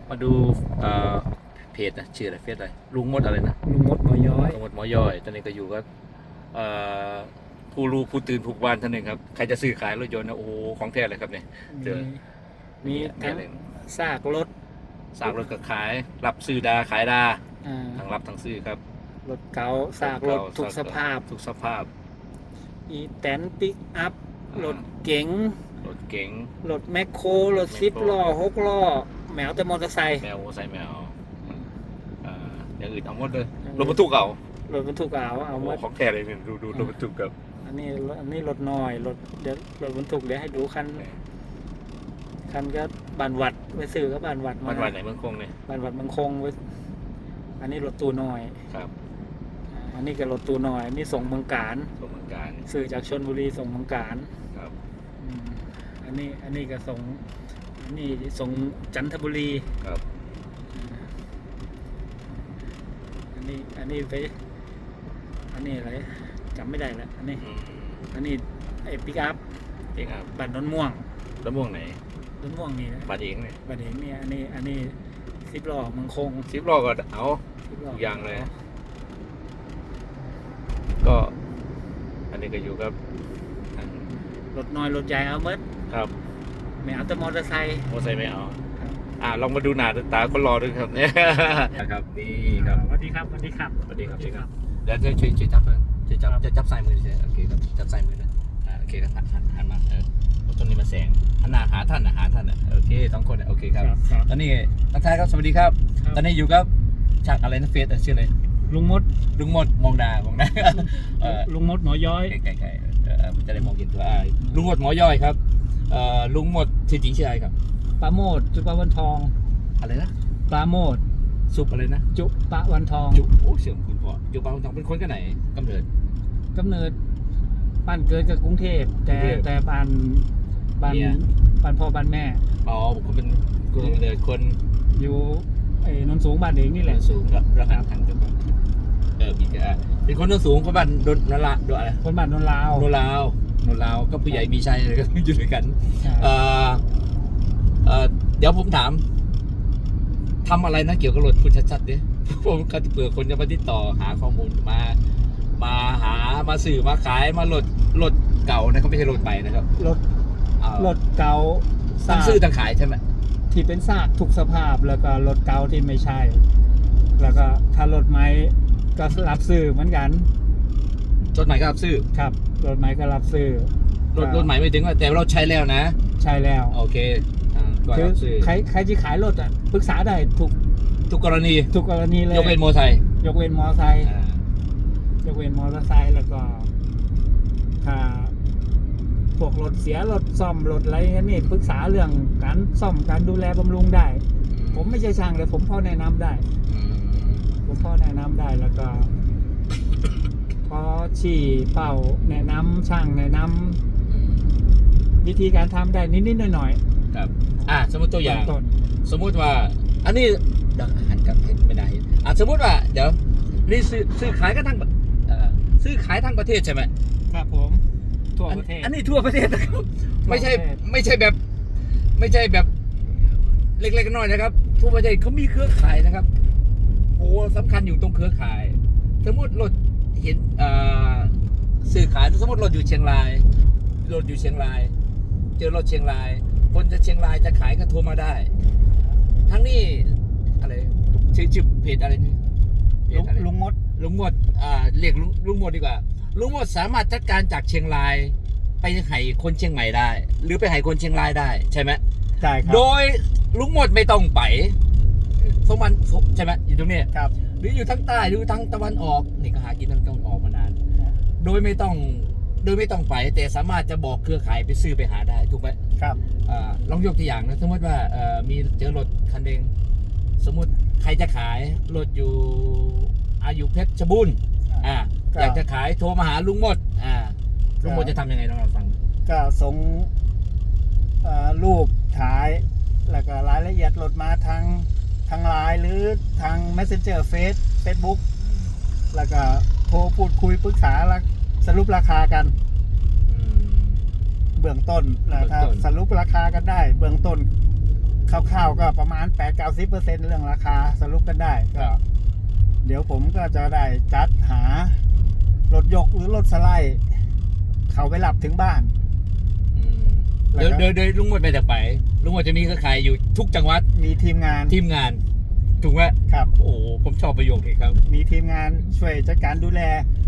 ครับมาดูเอ่อเพจนะชื่ออะไรเฟซอะไรลุงมดอะไรนะลุงมดหมอย้อยลุงมดหมอย่อย ตอนนี้ก็อยู่ก็เอ่อผู้รู้ผู้ตื่นผู้บานท่านหนึ่งครับใครจะซื้อขายรถยนต์นะโอ้โหของแท้เลยครับเนี่ยเจอมีมีทั้งอะไรซากรถสร้างรถก็ขาย รับซื้อดาขายดาอ่าทั้งรับทั้งซื้อครับรถเก๋าซากรถทุกสภาพทุกสภาพ อีแตนปิกอัพอ่ารถเก๋งรถเก๋งรถแมคโครรถสิบล้อหกล้อ แมวแต่มอเตอร์ไซค์แมวใส่แมวอ่าอย่างอื่นเอาหมดเลยรถบรรทุกเอารถบรรทุกเอาเอาหมโอ้ดของแท้เลยเนี่ยดูดูรถบรรทุกครับอันนี้รถอันนี้รถน้อยรถเดี๋ยวรถบรรทุกเดี๋ยวให้ดูคันคันก็บานวัดไปซื้อก็บานวัดวัมานวันไหนเมืองคงเนี่ยบานวัดบางคงไว้อันนี้รถตูน้อยครับอ่าอันนี้ก็รถตูน้อยอันนี้ส่งเมืองการส่งเมืองการซื้อจากชนบุรีส่งเมืองการครับอืมอันนี้อันนี้ก็ส่งอั นนี้ส่งจันทบุรี ครับ อันนี้อันนี้ไป อันนี้อะไรจำไม่ได้ละอันนี้อืมอันนี้ไอ้ปิกอัพเองครับบัตรนนม่วงแล้วม่วงไหน นนม่วงนี่นะบัตรเองเนี่ยบัตรเองเนี่ยอันนี้อันนี้สิบล้อเมืองคงซิปล้อก็เอา สิบล้อทุกอย่างเลย ก็ อันนี้ก็อยู่กับทางรถน้อยรถใหญ่เอาหมดครับ ไม่เอาแต่มอเตอร์ไซค์มอไซค์ไม่เอาครับอ่าลองมาดูหน้าดูตาคนรอด้วยครับเนี่ยครับนี่ครับสวัสดีครับสวัสดีครับสวัสดีครับสวัสดีครับเดี๋ยวช่วยช่วยช่วยจับเพิ่มช่วยจับจะจับสายมือใช่โอเคครับจับสายมือนะอ่าโอเคครับหันหันหันมาเออเอาต้นนี้มาแสงหันหน้าหาท่านนะหาท่านนะโอเคสองคนนะโอเคครับครับตอนนี้ทักทายครับสวัสดีครับ ตอนนี้อยู่กับฉากอะไรนะเฟสเอ่อชื่ออะไรลุงมดลุงมดมองดามองดาเออลุงมดหมอย้อยใกล้ๆใกล้ๆเออมันจะได้มองเห็นตัวอ่าลุงหมดหมอย่อยครับ เอ่อลุงหมดชื่อจริงชื่ออะไรครับ ปราโมดจุปาวันทอง อะไรนะปราโมดสุปอะไรนะจุปะวันทองจุโอ้เสียงคุณพ่อจุบางทองเป็นคนกันไหนกำเนิด กำเนิดบ้านเกิดกับกรุงเทพแต่กรุงเทพแต่บ้านบ้านเมียบ้านพ่อบ้านแม่ อ๋อผมคนเป็นคนกำเนิดคนอยู่ไอ้นนสูงบ้านเองนี่แหละ สูงระระหับทางจังหวัดเออพี่แกเป็นคนโนนสูงคนบ้านโดนนละโดนอะไรคนบ้านนนลาวโนนลาวโนนลาวก็ผู้ใหญ่มีชัยเลยก็อยู่ด้วยกันเอ่อเอ่อเดี๋ยวผมถามทำอะไรนะเกี่ยวกับรถคุณชัดๆดิผมก็เผื่อคนจะมาติดต่อหาข้อมูลมา มาหามาสื่อมาขายมารถรถเก่านะครับไม่ใช่รถใหม่นะครับรถเอ่อรถเก่าทั้งซื้อทั้งขายใช่ไหมที่เป็นซากทุกสภาพแล้วก็รถเก่าที่ไม่ใช่ แล้วก็ถ้ารถไม้ก็รับซื้อเหมือนกันรถใหม่ก็รับซื้อครับ รถไม้ก็รับซื้อรถรถใหม่ไม่ถึงว่าแต่เราใช้แล้วนะ ใช่แล้วโอเคอ่าก็คือรับซื้อใครใครที่ขายรถอะปรึกษาได้ทุกทุกกรณีทุกกรณีเลยยกเว้นมอเตอร์ไซค์ยกเว้นมอไซค์อ่ายกเว้นมอเตอร์ไซค์แล้วก็ถ้าพวกรถเสียรถซ่อมรถอะไรเงี้ยนี่ปรึกษาเรื่องการซ่อมการดูแลบำรุงได้ ผมไม่ใช่ช่างเลยผมพอแนะนำได้ อืมผมพอแนะนำได้แล้วก็ พอชี้เป่าแนะนำช่างแนะนำวิธีการทำได้นิดๆหน่อยครับ อ่าสมมติๆตัวอย่าง ต้น สมมุติว่า อันนี้เดี๋ยวหันกลับให้ไม่ได้อะสมมุติว่า เดี๋ยวนี่ซื้อซื้อขายกันทั้งเอ่อซื้อขายทั้งประเทศใช่ไหมครับผมทั่วอันประเทศ อันนี้ทั่วประเทศนะครับไม่ใช่ประเทศ ไม่ใช่แบบ ไม่ใช่แบบ เล็กๆน้อยๆนะครับทั่วประเทศเขามีเครือข่ายนะครับโอ้สำคัญอยู่ตรงเครือข่าย สมมติรถ เห็นเอ่อซื้อขายสมมติรถอยู่เชียงรายรถอยู่เชียงราย เจอรถเชียงราย คนจะเชียงรายจะขายก็โทรมาได้ ทั้งนี้อะไรชื่อชื่อเพจอะไรนี่เพลุจงอะไรลุงมดลุงหมดอ่าเรียกลุงลุงหมดดีกว่า ลุงหมดสามารถจัดการจากเชียงรายไปให้คนเชียงใหม่ได้ หรือไปให้คนเชียงรายได้ใช่ไหมได้ครัโดยลุงหมดไม่ต้องไป สมันใช่ไหมอยู่ตรงนี้ครับ หรืออยู่ทางใต้หรือทางตะวันออกนี่ก็หากินทางตะวันออกมานาน โดยไม่ต้องโดยไม่ต้องไปแต่สามารถจะบอกเครือข่ายไปซื้อไปหาได้ถูกไหมครับอ่าลองยกตัวอย่างนะสมมติว่าเอ่อมีเจอรถคันหนึ่งสมมติใครจะขายรถอยู่อายุเพชรบูรณ์อ่าครับอยากจะขายโทรมาหาลุงหมดอ่าลุงหมดครับจะทำยังไงลองเราฟัง ก็ส่งเอ่อรูปถ่ายแล้วก็รายละเอียดรถมาทาง ทางไลน์หรือทาง Messenger Face Facebook แล้วก็โทรพูดคุยปรึกษาและสรุปราคากันอืมเบื้องต้นแล้วถ้าเบื้องต้น สรุปราคากันได้ เบื้องต้นคร่าวๆก็ประมาณ 8-90%เรื่องราคาสรุปกันได้ก็ เดี๋ยวผมก็จะได้จัดหารถยกหรือรถสไลด์ เขาไปรับถึงบ้านอืมแล้ว เดี๋ยวก็เดี๋ยวเดี๋ยวลุงหมดไปจากไปลุงหมดจะมีเครือข่ายอยู่ทุกจังหวัดมีทีมงานทีมงานถูกไหมครับ โอ้โหผมชอบประโยคนี้ครับ มีทีมงานช่วยจัดการดูแล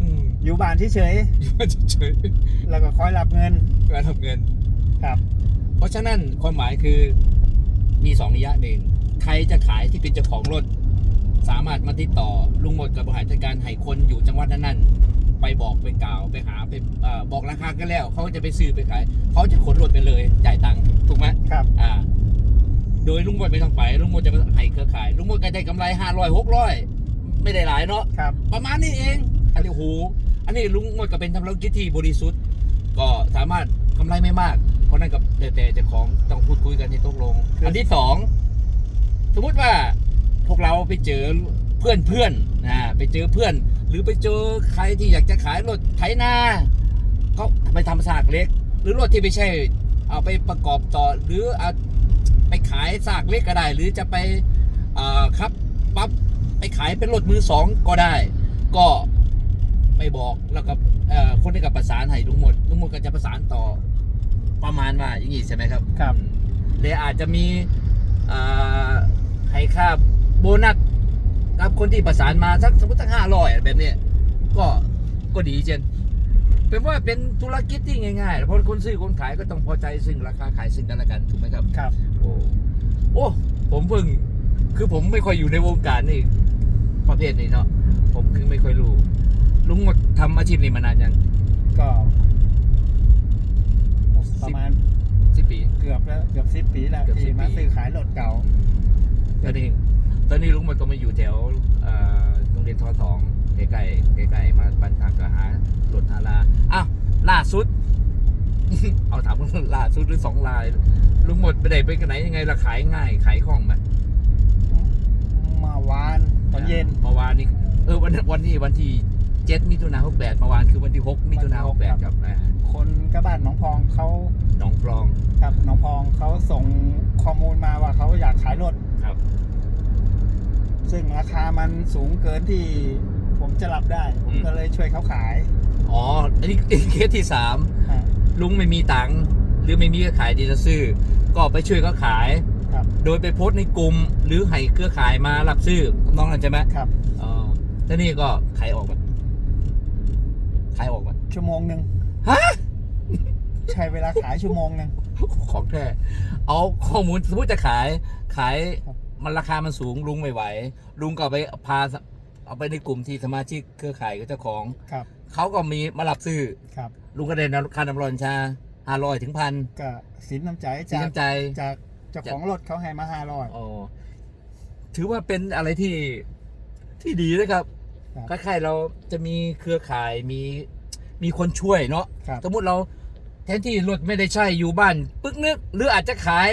อืมอยู่บ้านเฉยอยู่เฉยๆแล้วก็คอยรับเงินๆการทำเงิน ครับ เพราะฉะนั้นความหมายคือมีสองนิยะหนึ่งใครจะขายที่เป็นเจ้าของรถ สามารถมาติดต่อลุงหมดกับบริหารจัดการให้คนอยู่จังหวัดนั้นๆ ไปบอกไปกล่าวไปหาไปเอ่อบอกราคากันแล้วเขาจะไปซื้อไปขายเขาจะขนรถไปเลยจ่ายตังค์ถูกไหมครับอ่า โดยลุงหมดไม่ต้องไปลุงหมดจะไปให้เครือข่ายลุงหมดก็ได้กำไรห้าร้อยหกร้อยไม่ได้หลายเนาะครับประมาณนี้เองอันนี้โอ้โหอันนี้ลุงหมดก็เป็นธุรกิจที่บริสุทธิ์ ก็สามารถกำไรไม่มาก เพราะนั่นกับแต่แต่เจ้าของต้องพูดคุยกันที่ตกลงคืออัอันที่สองสมมุติว่าพวกเราไปเจอเพื่อนเพื่อนนะไปเจอเพื่อน หรือไปเจอใครที่อยากจะขายรถไถนาก็ไปทำซากเล็ก หรือรถที่ไม่ใช่ เอาไปประกอบต่อ หรือเอาไปขายซากเล็กก็ได้ หรือจะไปเอ่อครับปั๊บไปขายเป็นรถมือสองก็ได้ ก็ไปบอกแล้วก็เอ่อคนที่กับประสานให้ลุงหมดลุงหมดก็จะประสานต่อประมาณว่าอย่างนี้ใช่ไหมครับครับหรืออาจจะมีอ่าให้ค่าโบนัสกับ คนที่ประสานมาสักสมมติสักห้าร้อยแบบเนี้ยก็ก็ดีเจนเป็นว่าเป็นธุรกิจที่ง่ายๆเพราะคนซื้อคนขายก็ต้องพอใจซึ่งราคาขายซึ่งกันและกันถูกไหมครับครับ โอ้โอ้ผมเพิ่งคือผมไม่ค่อยอยู่ในวงการนี่ประเภทนี้เนาะผมคือไม่ค่อยรู้ลุงหมดทำอาชีพนี้มานานยังก็ประมาณสิบปี เกือบแล้วเกือบสิบปีแล้วเกือบที่10มาปีซื้อขายรถเก่าตอนนี้ ตอนนี้ลุงหมดก็มาอยู่แถวเอ่อโรงเรียนทอสองใกล้ๆใกล้ๆมาบันทางกหารถอาลาอ้าวล่าสุด เอาถามว่าล่าสุดหรือสองลาย ลุงหมดไปไหนไปกันไหนยังไงละขายง่ายขายคล่องไหมเมาวานตอนเย็นเมื่อวานนี้เออวันนั้นวันนี้วันที่เจ็ดมิถุนาหกแปดเมื่อวานคือวันที่หกมิถุนาหกแปดครับอ่าคนกระบ้านหนองพองเขาหนองปลองกับหนองพองเขาส่งข้อมูลมาว่าเขาอยากขายรถครับ ซึ่งราคามันสูงเกินที่ผมจะรับได้ผมอืมก็เลยช่วยเขาขายอ๋อ อันนี้เคสที่สามอ่าลุงไม่มีตังค์หรือไม่มีเครือข่ายที่จะซื้อ ก็ไปช่วยเขาขาย ครับโดยไปโพสต์ในกลุ่มหรือให้เครือข่ายมารับซื้อน้องนั่นใช่ไหมครับอ๋อแล้วนี่ก็ขายออกมาขายออกมาชั่วโมงหนึ่งฮะ ใช้เวลาขายชั่วโมงหนึ่ง ของแท้เอาข้อมูลสมมติจะขายขายครับ มันราคามันสูงลุงไม่ไหว ลุงก็เอาไปพาเอาไปในกลุ่มที่สมาชิกเครือข่ายกับเจ้าของครับเขาก็มีมารับซื้อครับ ลุงก็ได้ค่าน้ำร้อนชาห้าร้อยถึงพันก็สินน้ำใจสินจากน้ำใจจากเจ้าของรถเขาให้มาห้าร้อยอ๋อถือว่าเป็นอะไรที่ที่ดีนะครับครับคล้ายๆเราจะมีเครือข่ายมีมีคนช่วยเนาะครับสมมติเราแทนที่รถไม่ได้ใช่อยู่บ้าน ปึ๊กนึก หรืออาจจะขาย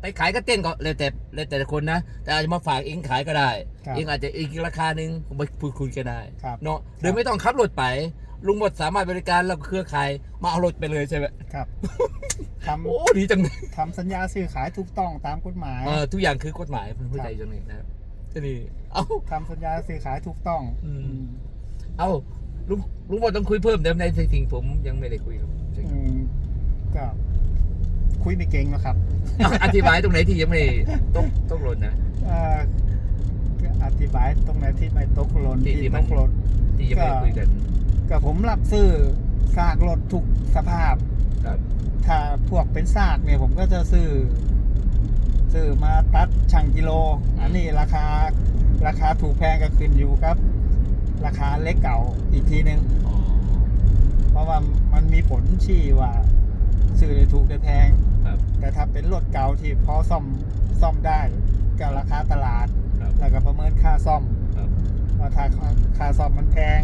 ไปขายก็เต้นก็แล้วแต่แล้วแต่คนนะ แต่อาจจะมาฝากเองขายก็ได้ ครับเองอาจจะอีกราคาหนึ่งผมไปพูดคุยกันได้ครับ เนาะโดยไม่ต้องขับรถไป ลุงหมดสามารถบริการเราเครือข่ายมาเอารถไปเลยใช่ไหมครับทโอ้ดีจังเลยำทำสัญญาซื้อขายถูกต้องตามกฎหมาย เออทุกอย่างคือกฎหมายผมเข้าใจจังเลยนะครับทีนี้เอ้าทำสัญญาซื้อขายถูกต้องอืม เอ้าลุงลุงหมดต้องคุยเพิ่มเติมในสิ่งผมยังไม่ได้คุยหรอกอืมก็ คุยไม่เก่งแล้วครับ อธิบายตรงไหนที่ยังไม่ต้องต้องหล่นนะเอ่อก็อธิบายตรงไหนที่ไม่ตกหล่นที่ที่ที่มัตนกหล่นที่ยังไม่ได้คุยกันก็ผมรับซื้อซากรถทุกสภาพ ครับ ถ้าพวกเป็นซากเนี่ยผมก็จะซื้อซื้อมาตัดช่างกิโล อันนี้ราคาราคาถูกแพงก็ขึ้นอยู่ครับ ราคาเล็กเก่าอีกทีนึงอ๋อเพราะว่ามันมีผลชี้ว่าซื้อได้ถูกได้แพงครับ แต่ถ้าเป็นรถเก่าที่พอซ่อมซ่อมได้ก็ราคาตลาด ครับแล้วก็ประเมินค่าซ่อมครับว่าถ้าค่าซ่อมมันแพง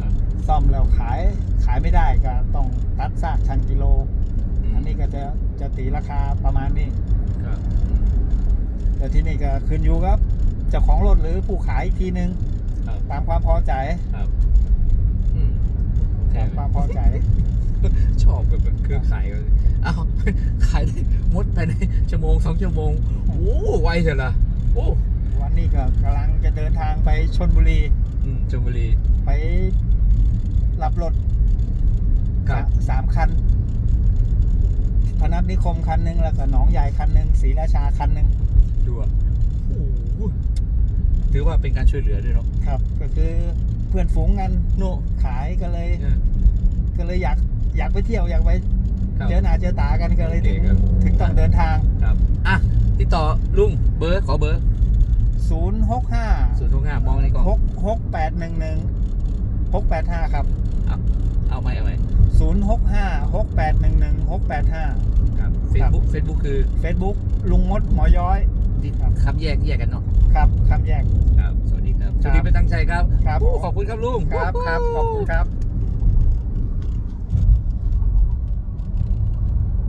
ครับ ซ่อมแล้วขายขายไม่ได้ก็ต้องตัดซากชันกิโล อันนี้ก็จะจะตีราคาประมาณนี้ ครับแต่ที่นี่ก็ขึ้นอยู่ครับเจ้าของรถหรือผู้ขายอีกทีนึง ครับตามความพอใจครับอืมแถตามมความพอใจ ชอบแบบเป็นเครือข่ายเลยเอาขายได้หมดภายในชั่วโมงสองชั่วโมงโอ้ไวเถอะล่ะโอ้วันนี้ก็กำลังจะเดินทางไปชนบุรี อืมชลบุรี ไปรับรถครับสสามคัน พนัสนิคมคันหนึ่งแล้วก็หนองใหญ่คันหนึ่งศรีราชาคันหนึ่งดูอะโอ้โหถือว่าเป็นการช่วยเหลือด้วยเนาะครับ ก็คือเพื่อนฝูงกันโนขายก็เลยเออก็เลยอยาก อยากไปเที่ยวอยากไปครับ เจอหน้าเจอตากันก็เลยถึงโอเคครับ ถึงต้องเดินทางครับอะติดต่อลุงเบอร์ขอเบอร์065ศูนย์หกห้ามองในกล่อง6 6 8 1 1 6 8 5 ครับเอาเอาไหมเอาไหม065 6 8 1 1 6 8 5 ครับเฟซบุ๊กเฟซบุ๊กคือ Facebook ลุงมดหมอย้อยที่ครับคำแยกแยกกันเนาะครับคำแยก ครับสวัสดีครับสวัสดีเป็นตั้งใจครับครับ โอ้ขอบคุณครับลุงครับครับขอบคุณครับ